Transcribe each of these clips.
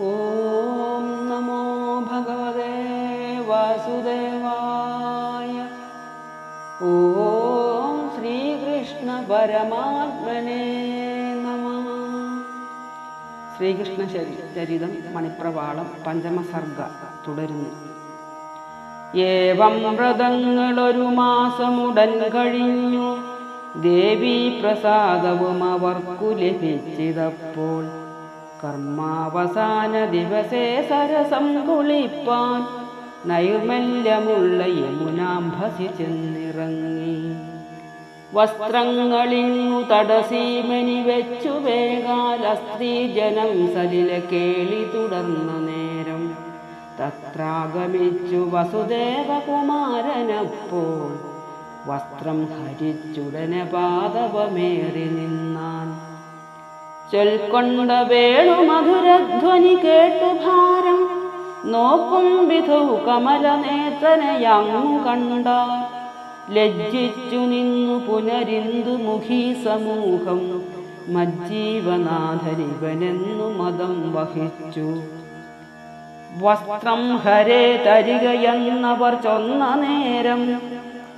ഓം നമോ ഭഗവതേ വാസുദേവായ. ഓം ശ്രീകൃഷ്ണ പരമാത്മനേ നമ. ശ്രീകൃഷ്ണ ചരി- ചരിതം മണിപ്രവാളം പഞ്ചമസർഗ തുടരുന്നു. ഏവം വ്രതങ്ങളൊരു മാസമുടൻ കഴിഞ്ഞു. ദേവീ പ്രസാദവും അവർക്കു ലഭിച്ചിതപ്പോൾ കർമാവസാന ദിവസേ സരസം കുളിപ്പാൻ നൈർമല്യമുള്ള യമുനാംഭസി ചെന്നിറങ്ങി. വസ്ത്രങ്ങളിങ്ങു തടസീമനി വെച്ചു വേഗാൽ സ്ത്രീജനം സലില കേളി തുടർന്ന നേരം. തത്രാഗമിച്ചു വസുദേവകുമാരനപ്പോൾ വസ്ത്രം ഹരിച്ചുടനെ പാദവമേറി നിന്നാൻ ചൊൽക്കൊണ്ട വേണു മധുരധ്വനി കേട്ടു ഭാരം. നോക്കും വിധു കമലനേത്രനയങ്ങു കണ്ട. ലജ്ജിച്ചു നിന്നു പുനരിന്ദു മുഖീ സമൂഹം. മജ്ജീവനാഥനിവനെന്നു മതം വഹിച്ചു. വസ്ത്രം ഹരേ തരികയെന്നവർ ചൊന്ന നേരം.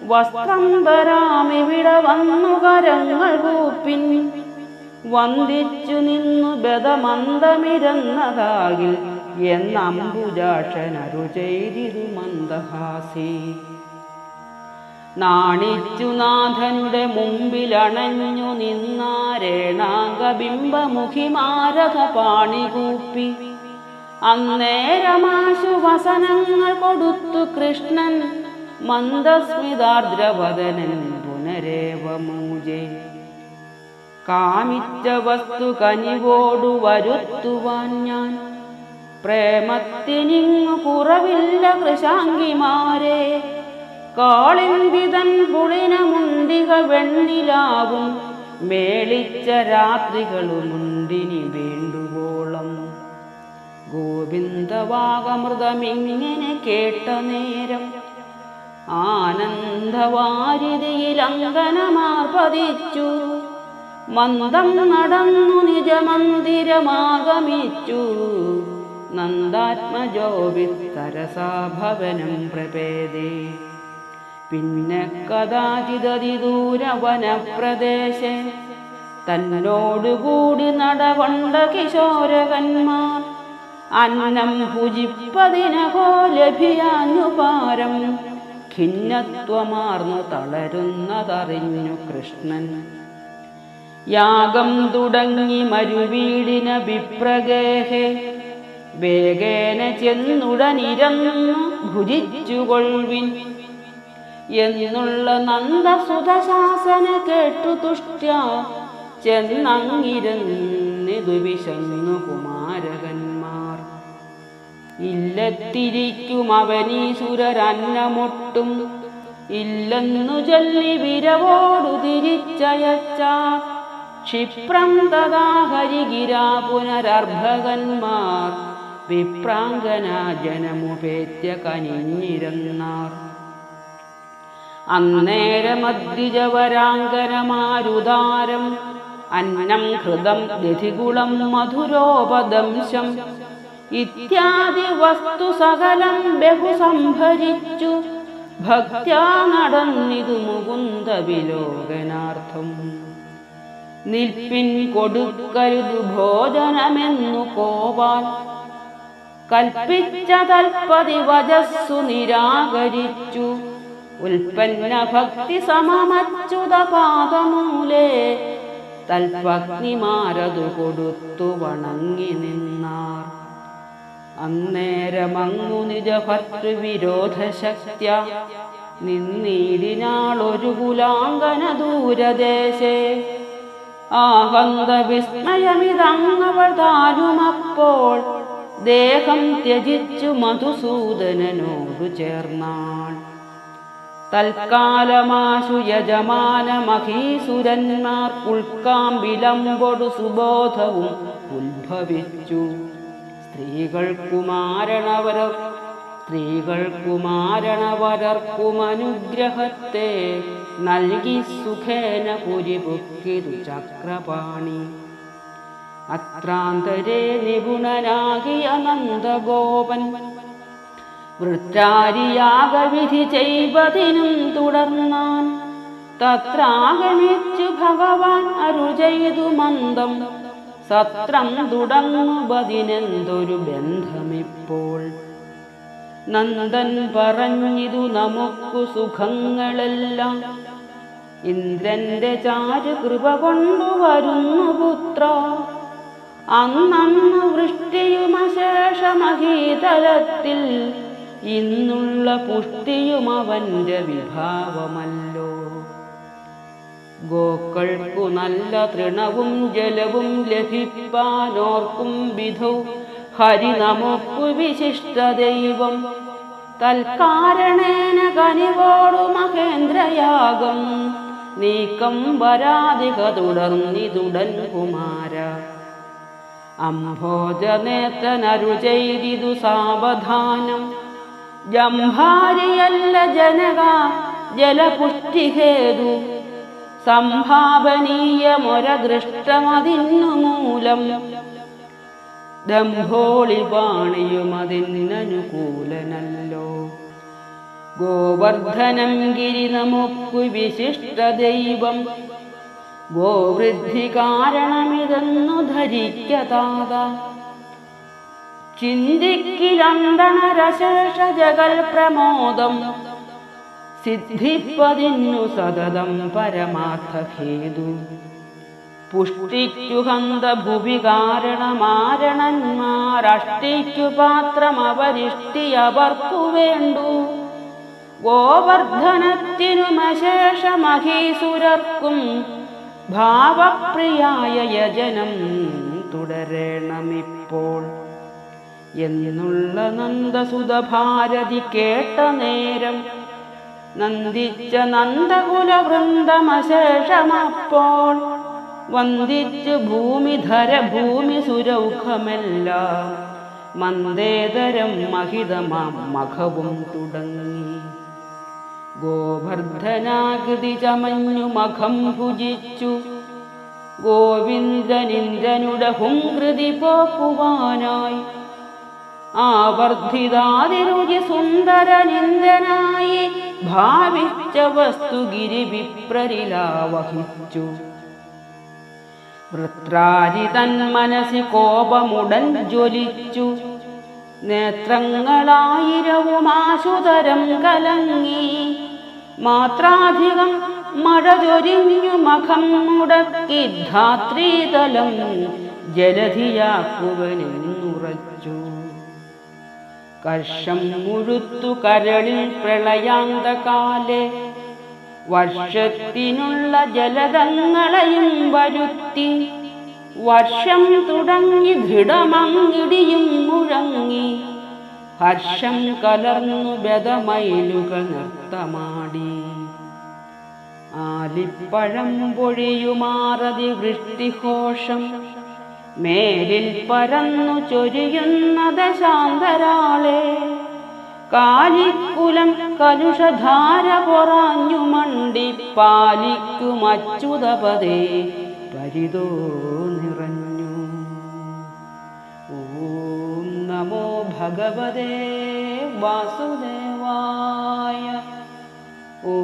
വസ്ത്രം തരാമിവിടെ വന്നു കരങ്ങൾ കൂപ്പിൻ വന്ദിച്ചു നിന്നു ബദമന്ദമിരന്നതാകിൽ എന്നംബുജാക്ഷനരു ചെയ്തിരു മന്ദഹാസി. നാണിച്ചു നാഥനുടെ മുമ്പിലണഞ്ഞു നിന്നാരേണാംഗബിംബമുഖി മാരക പാണികൂപ്പി അന്നേരമാശു വസനങ്ങൾ കൊടുത്തു കൃഷ്ണൻ. മന്ദസ്മിതാർദ്രവദനൻ പുനരേവ മൂജേ കാമിച്ച വസ്തു കനിവോടു വരുത്തുവാൻ ഞാൻ. പ്രേമത്തിനിങ്ങു കുറവില്ല കൃശാങ്കിമാരെ കാളിന്തിതൻ പുളിന മുണ്ടിക വെണ്ണിലാവും. മേളിച്ച രാത്രികളുമുണ്ടിനി വേണ്ടുവോളം. ഗോവിന്ദവാഗമൃതമിങ്ങനെ കേട്ട നേരം ആനന്ദവാരിതിയിൽ അങ്കനമാർപതിച്ചു മന്ദം നടന്നു നിജമന്ദിരമാഗമിച്ചു. നന്ദാത്മജോവിത്തരസാഭവനം പ്രപേദേ. പിന്നെ കഥാചിതതിദൂരവനപ്രദേശെ. തന്നോടുകൂടി നടകൊണ്ട കിശോരകന്മാർ. അന്നം ഭുജിപ്പതിനകോ ലഭിയാനുപാരം. ഖിന്നത്വമാർന്നു തളരുന്നതറിഞ്ഞു കൃഷ്ണൻ. യാഗം തുടങ്ങി മരുവീടിന വിപ്രഗേഹേ. വേഗേന ചെന്നുടനിരന്നു ഭുജിച്ചുകൊൾവിൻ എന്നുള്ള നന്ദസുതശാസന കേട്ടു തുഷ്ട്യ ചെന്നങ്ങിരുന്നിതു വിശന്നു കുമാരകന്മാർ. ഇല്ലത്തിരിക്കും അവനീസുരന്നമൊട്ടും ഇല്ലെന്നു ചൊല്ലി വിരവോടു തിരിച്ചയച്ച. ക്ഷിപ്രം തഥാ ഹരിഗിരാ പുനരർഭകന്മാർ വിപ്രാങ്കന ജനമുപേത്യ കനിഞ്ഞിരുന്നാർ. അന്നേരമദ്വിജവരാങ്കരമാരുദാരം അന്നം ഹൃദം ദധികുളം മധുരോപദംശം ഇത്യാദി വസ്തു സകലം ബഹു സംഭരിച്ചു ഭക്ത്യാ നടന്നിതു മുകുന്ദ വിലോകനാർത്ഥം. നിൽപ്പിൻ കൊടുക്കരുതു ഭോജനമെന്നു കോവാൻ കൽപ്പിച്ച തൽപതി വജസ്സു നിരാകരിച്ചു. ഉൽപ്പന്ന ഭക്തി സമമച്യുത പാദമൂലേ തൽപഗ്നിമാരതു കൊടുത്തു വണങ്ങി നിന്നാർ. അന്നേരമങ്ങു നിജ ഭർത്തൃവിരോധ ശക്ത്യ നിന്നീടിനാളൊരു കുലാങ്കന ദൂരദേശേ. ആഹന്ത വിസ്മയമിതങ്ങവൾ താരുമപ്പോൾ ദേഹം ത്യജിച്ചു മധുസൂദനനോടു ചേർന്നാൾ. തൽക്കാലമാശു യജമാന മഹീസുരന്മാർ ഉൾക്കാമ്പിലമ്പൊടു സുബോധവും ഉത്ഭവിച്ചു. സ്ത്രീകൾ കുമാരണവര സ്ത്രീകൾ കുമാരണവരർക്കും അനുഗ്രഹത്തെ നൽകി സുഖേന പുരിപുക്കിതു ചക്രപാണി അത്രാന്തരെ നിപുണനാകിയ നന്ദഗോപൻ വൃത്രാരിയാകവിധി ചെയ്വതിനും തുടർന്നാൻ തത്രാഗമിച്ചു ഭഗവാൻ അരു ചെയ്തു മന്ദം. സത്രം തുടങ്ങുപതിനെന്തൊരു ബന്ധമിപ്പോൾ. നന്ദൻ പറഞ്ഞിതു നമുക്കു സുഖങ്ങളെല്ലാം. ഇന്ദ്രന്റെ ചാരു കൃപ കൊണ്ടുവരുന്നു പുത്ര. അന്നന്ന് വൃഷ്ടിയുമശേഷമഹീതലത്തിൽ ഇന്നുള്ള പുഷ്ടിയും അവന്റെ വിഭാവമല്ലോ. ഗോക്കൾക്കു നല്ല തൃണവും ജലവും ലഭിപ്പാനോർക്കും വിധൗ ഹരി വിശിഷ്ട ദൈവം. തൽക്കാരണേന കനിവോടു മഹേന്ദ്രയാഗം. നീക്കം വരാതിക തുടർന്നിതുടൻ കുമാര. അംഭോജനേത്രനരു ചെയ്തിതു സാവധാനം. ജംഭാരിയല്ല ജനക ജലപുഷ്ടിഹേതു. സംഭാവനീയമൊരദൃഷ്ടമതിന്നു മൂലം. ദംഭോളി പാണിയുമതിനനുകൂലനല്ലോ ഗോവർദ്ധനം ഗിരി നമുക്കു വിശിഷ്ട ദൈവം. ഗോവൃദ്ധി കാരണമിതെന്നു ധരിക്കതാത ചിന്തിക്കിലണ്ടണരശേഷ ജഗൽ പ്രമോദം. സിദ്ധിപ്പതിന്നു സതതം പരമാർത്ഥഹേതു. പുഷ്ടിക്കു ഹന്ത ഭുവി കാരണമാരണന്മാരഷ്ടിക്കു പാത്രം അവരിഷ്ടി അവർക്കു വേണ്ടു. ഗോവർദ്ധനത്തിനുമശേഷമഹീസുരർക്കും ഭാവപ്രിയായ യജനം തുടരണമിപ്പോൾ. എന്നുള്ള നന്ദസുതഭാരതി കേട്ട നേരം നന്ദിച്ച നന്ദകുലവൃന്ദമശേഷമപ്പോൾ. വന്ദിച്ചു ഭൂമിധര ഭൂമി സുരൗഖമെല്ലാം. മന്ദേതരം മഹിതമാം മഖവും തുടങ്ങി. ഗോവർദ്ധനാകൃതി ചമഞ്ഞു മഖം ഭുജിച്ചു. ഗോവിന്ദനിന്ദ്രനുടെ ഹുംകൃതി പോക്കുവാനായി. ആവർദ്ധിതാതിരുചി സുന്ദരനിന്ദനായി ഭാവിച്ച വസ്തുഗിരി വിപ്രരിലാവഹിച്ചു. വൃത്രാരി തൻ മനസ്സി കോപമുടൻ ജ്വലിച്ചു. നേത്രങ്ങളായിരവും ആശുതരം കലങ്ങി. മാത്രാധികം മഴ ചൊരിഞ്ഞു മഖം മുടക്കി ധാത്രീതലം ജലധിയാക്കുവനെന്നുറച്ചു. കർഷം മുഴുത്തു കരളിൽ പ്രളയാന്തകാലെ വർഷത്തിനുള്ള ജലതങ്ങളെയും വരുത്തി. വർഷം തുടങ്ങി ദൃഢമങ്ങിടിയും മുഴങ്ങി. ഹർഷം കലർന്നു ബദമയിലുകൾ നൃത്തമാടി. ആലിപ്പഴം പൊഴിയുമാറതി വൃഷ്ടിഘോഷം. മേലിൽ പരന്നു ചൊരിയുന്നത് ശാന്തരാളെ കാലിക്കുലം കലുഷധാര പൊറാഞ്ഞു മണ്ടി പാലിക്കുമച്യുതപതേ പരിതോ നിറഞ്ഞു. ഓം നമോ ഭഗവതേ വാസുദേവായ. ഓ